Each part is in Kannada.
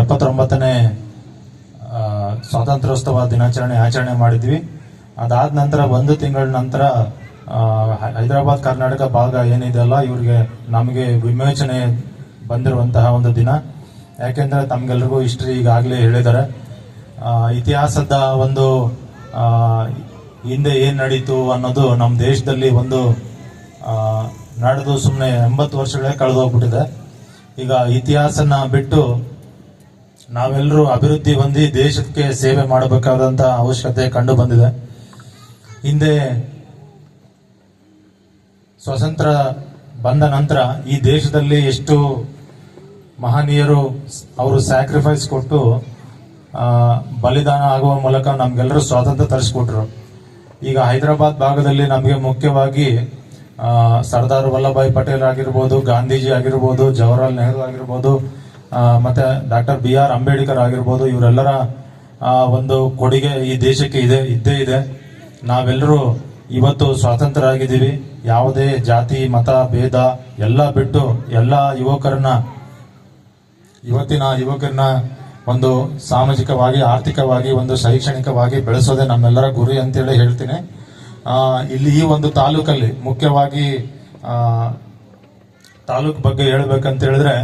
ಎಪ್ಪತ್ತೊಂಬತ್ತನೇ ಸ್ವಾತಂತ್ರ್ಯೋತ್ಸವ ದಿನಾಚರಣೆ ಆಚರಣೆ ಮಾಡಿದ್ವಿ. ಅದಾದ ನಂತರ ಒಂದು ತಿಂಗಳ ನಂತರ ಹೈದರಾಬಾದ್ ಕರ್ನಾಟಕ ಭಾಗ ಏನಿದೆಯಲ್ಲ ಇವ್ರಿಗೆ ನಮಗೆ ವಿಮೋಚನೆ ಬಂದಿರುವಂತಹ ಒಂದು ದಿನ. ಯಾಕೆಂದ್ರೆ ತಮ್ಗೆಲ್ರಿಗೂ ಹಿಸ್ಟ್ರಿ ಈಗಾಗಲೇ ಹೇಳಿದ್ದಾರೆ. ಇತಿಹಾಸದ ಒಂದು ಹಿಂದೆ ಏನು ನಡೀತು ಅನ್ನೋದು ನಮ್ಮ ದೇಶದಲ್ಲಿ ಒಂದು ನಡೆದು ಸುಮ್ಮನೆ ಎಂಬತ್ತು ವರ್ಷಗಳೇ ಕಳೆದು ಹೋಗ್ಬಿಟ್ಟಿದೆ ಈಗ ಇತಿಹಾಸನ ಬಿಟ್ಟು ನಾವೆಲ್ಲರೂ ಅಭಿವೃದ್ಧಿ ಹೊಂದಿ ದೇಶಕ್ಕೆ ಸೇವೆ ಮಾಡಬೇಕಾದಂತ ಅವಶ್ಯಕತೆ ಕಂಡು ಬಂದಿದೆ. ಹಿಂದೆ ಸ್ವತಂತ್ರ ಬಂದ ನಂತರ ಈ ದೇಶದಲ್ಲಿ ಎಷ್ಟು ಮಹನೀಯರು ಅವರು ಸ್ಯಾಕ್ರಿಫೈಸ್ ಕೊಟ್ಟು ಬಲಿದಾನ ಆಗುವ ಮೂಲಕ ನಮ್ಗೆಲ್ಲರೂ ಸ್ವಾತಂತ್ರ್ಯ ತರಿಸ್ಕೊಟ್ರು. ಈಗ ಹೈದರಾಬಾದ್ ಭಾಗದಲ್ಲಿ ನಮಗೆ ಮುಖ್ಯವಾಗಿ ಸರ್ದಾರ್ ವಲ್ಲಭಾಯ್ ಪಟೇಲ್ ಆಗಿರ್ಬೋದು, ಗಾಂಧೀಜಿ ಆಗಿರ್ಬೋದು, ಜವಾಹರ್ಲಾಲ್ ನೆಹರು ಆಗಿರ್ಬೋದು ಮತ್ತೆ ಡಾಕ್ಟರ್ ಬಿ ಆರ್ ಅಂಬೇಡ್ಕರ್ ಆಗಿರ್ಬೋದು, ಇವರೆಲ್ಲರ ಒಂದು ಕೊಡುಗೆ ಈ ದೇಶಕ್ಕೆ ಇದೆ, ಇದ್ದೇ ಇದೆ. ನಾವೆಲ್ಲರೂ ಇವತ್ತು ಸ್ವಾತಂತ್ರ್ಯ ಆಗಿದ್ದೀವಿ ಯಾವುದೇ ಜಾತಿ, ಮತ, ಭೇದ, ಎಲ್ಲ ಬಿಟ್ಟು ಎಲ್ಲ ಯುವಕರನ್ನ, ಇವತ್ತಿನ ಯುವಕರನ್ನ ಒಂದು ಸಾಮಾಜಿಕವಾಗಿ, ಆರ್ಥಿಕವಾಗಿ, ಒಂದು ಶೈಕ್ಷಣಿಕವಾಗಿ ಬೆಳೆಸೋದೇ ನಮ್ಮೆಲ್ಲರ ಗುರಿ ಅಂತೇಳಿ ಹೇಳ್ತೀನಿ. ಇಲ್ಲಿ ಈ ಒಂದು ತಾಲೂಕಲ್ಲಿ ಮುಖ್ಯವಾಗಿ ತಾಲೂಕ್ ಬಗ್ಗೆ ಹೇಳ್ಬೇಕಂತ ಹೇಳಿದ್ರೆ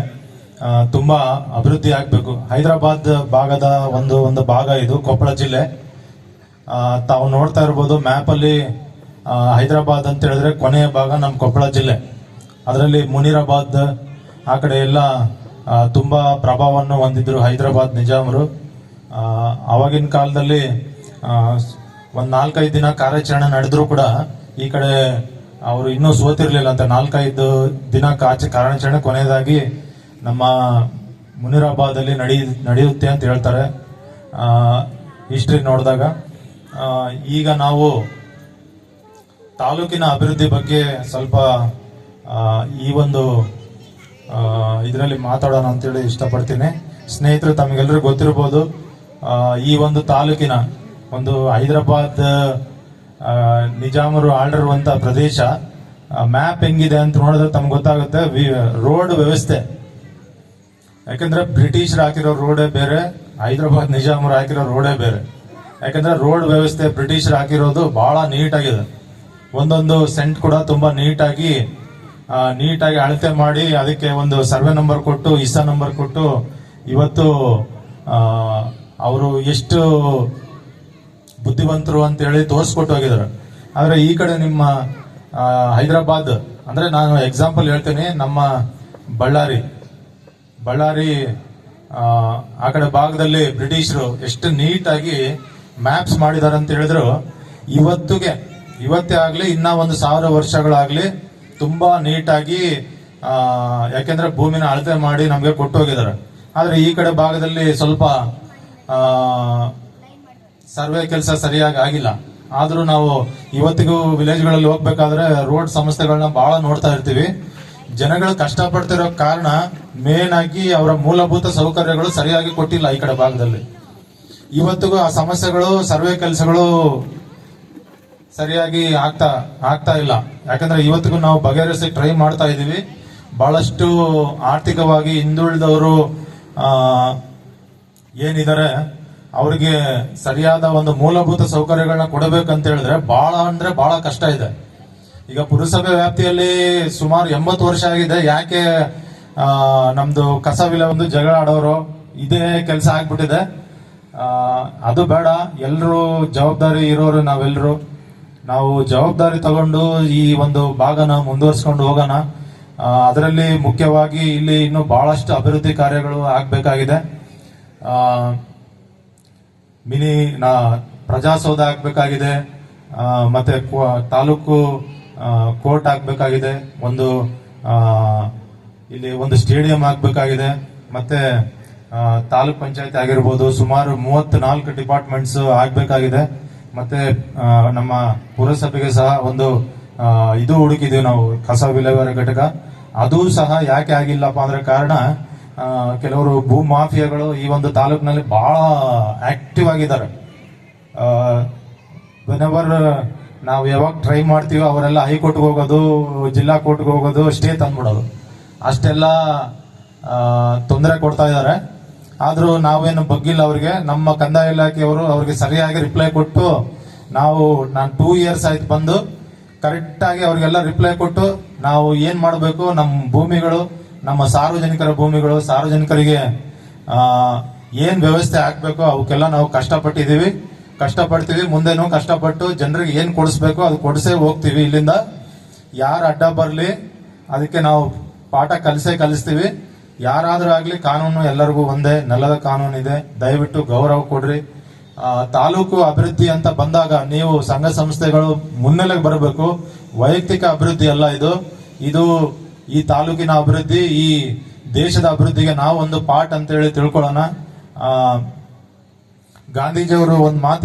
ತುಂಬಾ ಅಭಿವೃದ್ಧಿ ಆಗಬೇಕು. ಹೈದರಾಬಾದ್ ಭಾಗದ ಒಂದು ಒಂದು ಭಾಗ ಇದು ಕೊಪ್ಪಳ ಜಿಲ್ಲೆ. ತಾವು ನೋಡ್ತಾ ಇರ್ಬೋದು ಮ್ಯಾಪ್ ಅಲ್ಲಿ ಆ, ಹೈದರಾಬಾದ್ ಅಂತ ಹೇಳಿದ್ರೆ ಕೊನೆಯ ಭಾಗ ನಮ್ಮ ಕೊಪ್ಪಳ ಜಿಲ್ಲೆ. ಅದರಲ್ಲಿ ಮುನಿರಾಬಾದ್ ಆ ಕಡೆ ಎಲ್ಲ ತುಂಬ ಪ್ರಭಾವವನ್ನು ಹೊಂದಿದ್ರು ಹೈದರಾಬಾದ್ ನಿಜಾಮರು. ಆವಾಗಿನ ಕಾಲದಲ್ಲಿ ಒಂದ್ ನಾಲ್ಕೈದು ದಿನ ಕಾರ್ಯಾಚರಣೆ ನಡೆದ್ರು ಕೂಡ ಈ ಕಡೆ ಅವರು ಇನ್ನೂ ಸೋತಿರ್ಲಿಲ್ಲ ಅಂತ ನಾಲ್ಕೈದು ದಿನ ಕಾಚ ಕಾರ್ಯಾಚರಣೆ ಕೊನೆಯದಾಗಿ ನಮ್ಮ ಮುನಿರಾಬಾದಲ್ಲಿ ನಡಿ, ನಡೆಯುತ್ತೆ ಅಂತ ಹೇಳ್ತಾರೆ. ಹಿಸ್ಟ್ರಿ ನೋಡಿದಾಗ. ಈಗ ನಾವು ತಾಲೂಕಿನ ಅಭಿವೃದ್ಧಿ ಬಗ್ಗೆ ಸ್ವಲ್ಪ ಈ ಒಂದು ಇದರಲ್ಲಿ ಮಾತಾಡೋಣ ಅಂತೇಳಿ ಇಷ್ಟಪಡ್ತೀನಿ. ಸ್ನೇಹಿತರು ತಮಗೆಲ್ಲರಿಗೂ ಗೊತ್ತಿರ್ಬೋದು ಈ ಒಂದು ತಾಲೂಕಿನ ಒಂದು ಹೈದರಾಬಾದ್ ನಿಜಾಮರು ಆಳಿರುವಂಥ ಪ್ರದೇಶ ಮ್ಯಾಪ್ ಹೆಂಗಿದೆ ಅಂತ ನೋಡಿದ್ರೆ ತಮ್ಗೆ ಗೊತ್ತಾಗುತ್ತೆ. ರೋಡ್ ವ್ಯವಸ್ಥೆ. ಯಾಕಂದ್ರೆ ಬ್ರಿಟಿಷರು ಹಾಕಿರೋ ರೋಡೇ ಬೇರೆ, ಹೈದರಾಬಾದ್ ನಿಜಾಮರು ಹಾಕಿರೋ ರೋಡೇ ಬೇರೆ. ಯಾಕಂದ್ರೆ ರೋಡ್ ವ್ಯವಸ್ಥೆ ಬ್ರಿಟಿಷರು ಹಾಕಿರೋದು ಬಹಳ ನೀಟಾಗಿದೆ. ಒಂದೊಂದು ಸೆಂಟ್ ಕೂಡ ತುಂಬಾ ನೀಟಾಗಿ ನೀಟಾಗಿ ಅಳತೆ ಮಾಡಿ ಅದಕ್ಕೆ ಒಂದು ಸರ್ವೆ ನಂಬರ್ ಕೊಟ್ಟು ಇಸಾ ನಂಬರ್ ಕೊಟ್ಟು ಇವತ್ತು ಅವರು ಎಷ್ಟು ಬುದ್ಧಿವಂತರು ಅಂತ ಹೇಳಿ ತೋರಿಸ್ಕೊಟ್ಟು ಹೋಗಿದ್ದಾರೆ. ಆದ್ರೆ ಈ ಕಡೆ ನಿಮ್ಮ ಹೈದರಾಬಾದ್ ಅಂದ್ರೆ ನಾನು ಎಕ್ಸಾಂಪಲ್ ಹೇಳ್ತೇನೆ ನಮ್ಮ ಬಳ್ಳಾರಿ. ಬಳ್ಳಾರಿ ಆ, ಕಡೆ ಭಾಗದಲ್ಲಿ ಬ್ರಿಟಿಷರು ಎಷ್ಟು ನೀಟಾಗಿ ಮ್ಯಾಪ್ಸ್ ಮಾಡಿದಾರೆ ಅಂತ ಹೇಳಿದ್ರು. ಇವತ್ತಿಗೆ ಇವತ್ತೇ ಆಗಲಿ ಇನ್ನ ಒಂದು ಸಾವಿರ ವರ್ಷಗಳಾಗ್ಲಿ ತುಂಬಾ ನೀಟಾಗಿ ಯಾಕೆಂದ್ರೆ ಭೂಮಿನ ಅಳತೆ ಮಾಡಿ ನಮಗೆ ಕೊಟ್ಟು ಹೋಗಿದ್ದಾರೆ. ಆದ್ರೆ ಈ ಕಡೆ ಭಾಗದಲ್ಲಿ ಸ್ವಲ್ಪ ಸರ್ವೆ ಕೆಲಸ ಸರಿಯಾಗಿ ಆಗಿಲ್ಲ. ಆದರೂ ನಾವು ಇವತ್ತಿಗೂ ವಿಲೇಜ್ಗಳಲ್ಲಿ ಹೋಗ್ಬೇಕಾದ್ರೆ ರೋಡ್ ಸಮಸ್ಯೆಗಳನ್ನ ಬಹಳ ನೋಡ್ತಾ ಇರ್ತೀವಿ. ಜನಗಳು ಕಷ್ಟಪಡ್ತಿರೋ ಕಾರಣ ಮೇನ್ ಆಗಿ ಅವರ ಮೂಲಭೂತ ಸೌಕರ್ಯಗಳು ಸರಿಯಾಗಿ ಕೊಟ್ಟಿಲ್ಲ ಈ ಕಡೆ ಭಾಗದಲ್ಲಿ. ಇವತ್ತಿಗೂ ಆ ಸಮಸ್ಯೆಗಳು, ಸರ್ವೆ ಕೆಲಸಗಳು ಸರಿಯಾಗಿ ಆಗ್ತಾ ಆಗ್ತಾ ಇಲ್ಲ. ಯಾಕಂದ್ರೆ ಇವತ್ತಿಗೂ ನಾವು ಬಗೆಹರಿಸಿ ಟ್ರೈ ಮಾಡ್ತಾ ಇದೀವಿ ಬಹಳಷ್ಟು ಆರ್ಥಿಕವಾಗಿ ಹಿಂದುಳಿದವರು ಏನಿದ್ದಾರೆ ಅವರಿಗೆ ಸರಿಯಾದ ಒಂದು ಮೂಲಭೂತ ಸೌಕರ್ಯಗಳನ್ನ ಕೊಡಬೇಕಂತ ಹೇಳಿದ್ರೆ ಬಹಳ ಅಂದ್ರೆ ಬಹಳ ಕಷ್ಟ ಇದೆ. ಈಗ ಪುರಸಭೆ ವ್ಯಾಪ್ತಿಯಲ್ಲಿ ಸುಮಾರು ಎಂಬತ್ತು ವರ್ಷ ಆಗಿದೆ. ಯಾಕೆ ನಮ್ದು ಕಸವಿಲ್ಲ ವಿಲೆ ಒಂದು ಜಗಳ ಆಡೋರು ಇದೇ ಕೆಲಸ ಆಗ್ಬಿಟ್ಟಿದೆ. ಅದು ಬೇಡ. ಎಲ್ಲರೂ ಜವಾಬ್ದಾರಿ ಇರೋರು ನಾವೆಲ್ಲರೂ ನಾವು ಜವಾಬ್ದಾರಿ ತಗೊಂಡು ಈ ಒಂದು ಭಾಗನ ಮುಂದುವರ್ಸ್ಕೊಂಡು ಹೋಗೋಣ. ಅದರಲ್ಲಿ ಮುಖ್ಯವಾಗಿ ಇಲ್ಲಿ ಇನ್ನೂ ಬಹಳಷ್ಟು ಅಭಿವೃದ್ಧಿ ಕಾರ್ಯಗಳು ಆಗಬೇಕಾಗಿದೆ. ಮಿನಿ, ನಾ ಪ್ರಜಾಸೌಧ ಆಗ್ಬೇಕಾಗಿದೆ ಮತ್ತೆ ತಾಲೂಕು ಕೋರ್ಟ್ ಆಗ್ಬೇಕಾಗಿದೆ, ಒಂದು ಇಲ್ಲಿ ಒಂದು ಸ್ಟೇಡಿಯಂ ಆಗ್ಬೇಕಾಗಿದೆ, ಮತ್ತೆ ತಾಲೂಕ್ ಪಂಚಾಯತ್ ಆಗಿರ್ಬೋದು, ಸುಮಾರು ಮೂವತ್ನಾಲ್ಕು ಡಿಪಾರ್ಟ್ಮೆಂಟ್ಸ್ ಆಗ್ಬೇಕಾಗಿದೆ, ಮತ್ತೆ ನಮ್ಮ ಪುರಸಭೆಗೆ ಸಹ ಒಂದು ಇದು ಹುಡುಕಿದೀವಿ ನಾವು, ಕಸ ವಿಲೇವಾರಿ ಘಟಕ. ಅದು ಸಹ ಯಾಕೆ ಆಗಿಲ್ಲಪ್ಪ ಅಂದ್ರೆ ಕಾರಣ ಕೆಲವರು ಭೂ ಮಾಫಿಯಾಗಳು ಈ ಒಂದು ತಾಲೂಕಿನಲ್ಲಿ ಬಹಳ ಆಕ್ಟಿವ್ ಆಗಿದ್ದಾರೆ. ವೆನೆವರ್ ನಾವು ಯಾವಾಗ ಟ್ರೈ ಮಾಡ್ತೀವೋ ಅವರೆಲ್ಲ ಹೈಕೋರ್ಟ್ಗೆ ಹೋಗೋದು, ಜಿಲ್ಲಾ ಕೋರ್ಟ್ಗೆ ಹೋಗೋದು ಸ್ಟೇ ತಂದ್ಬಿಡೋದು. ಅಷ್ಟೆಲ್ಲ ತೊಂದರೆ ಕೊಡ್ತಾ ಇದ್ದಾರೆ. ಆದರೂ ನಾವೇನು ಬಗ್ಗಿಲ್ಲ ಅವರಿಗೆ. ನಮ್ಮ ಕಂದಾಯ ಇಲಾಖೆಯವರು ಅವ್ರಿಗೆ ಸರಿಯಾಗಿ ರಿಪ್ಲೈ ಕೊಟ್ಟು, ನಾವು, ನಾನು ಟೂ ಇಯರ್ಸ್ ಆಯ್ತು ಬಂದು ಕರೆಕ್ಟಾಗಿ ಅವ್ರಿಗೆಲ್ಲ ರಿಪ್ಲೈ ಕೊಟ್ಟು, ನಾವು ಏನು ಮಾಡಬೇಕು ನಮ್ಮ ಭೂಮಿಗಳು ನಮ್ಮ ಸಾರ್ವಜನಿಕರ ಭೂಮಿಗಳು, ಸಾರ್ವಜನಿಕರಿಗೆ ಏನು ವ್ಯವಸ್ಥೆ ಆಗ್ಬೇಕು ಅವಕ್ಕೆಲ್ಲ ನಾವು ಕಷ್ಟಪಟ್ಟಿದ್ದೀವಿ. ಕಷ್ಟಪಡ್ತೀವಿ ಮುಂದೆನೂ ಕಷ್ಟಪಟ್ಟು ಜನರಿಗೆ ಏನು ಕೊಡಿಸ್ಬೇಕು ಅದು ಕೊಡಿಸೇ ಹೋಗ್ತೀವಿ ಇಲ್ಲಿಂದ. ಯಾರು ಅಡ್ಡ ಬರಲಿ, ಅದಕ್ಕೆ ನಾವು ಪಾಠ ಕಲಿಸೇ ಕಲಿಸ್ತೀವಿ. ಯಾರಾದ್ರೂ ಆಗಲಿ ಕಾನೂನು ಎಲ್ಲರಿಗೂ ಒಂದೇ, ನೆಲದ ಕಾನೂನು ಇದೆ. ದಯವಿಟ್ಟು ಗೌರವ ಕೊಡ್ರಿ. ತಾಲೂಕು ಅಭಿವೃದ್ಧಿ ಅಂತ ಬಂದಾಗ ನೀವು ಸಂಘ ಸಂಸ್ಥೆಗಳು ಮುನ್ನೆಲೆಗೆ ಬರಬೇಕು. ವೈಯಕ್ತಿಕ ಅಭಿವೃದ್ಧಿ ಅಲ್ಲ ಇದು. ಇದು ಈ ತಾಲೂಕಿನ ಅಭಿವೃದ್ಧಿ, ಈ ದೇಶದ ಅಭಿವೃದ್ಧಿಗೆ ನಾವು ಒಂದು ಪಾಠ ಅಂತ ಹೇಳಿ ತಿಳ್ಕೊಳ್ಳೋಣ. ಗಾಂಧೀಜಿಯವರು ಒಂದು ಮಾತು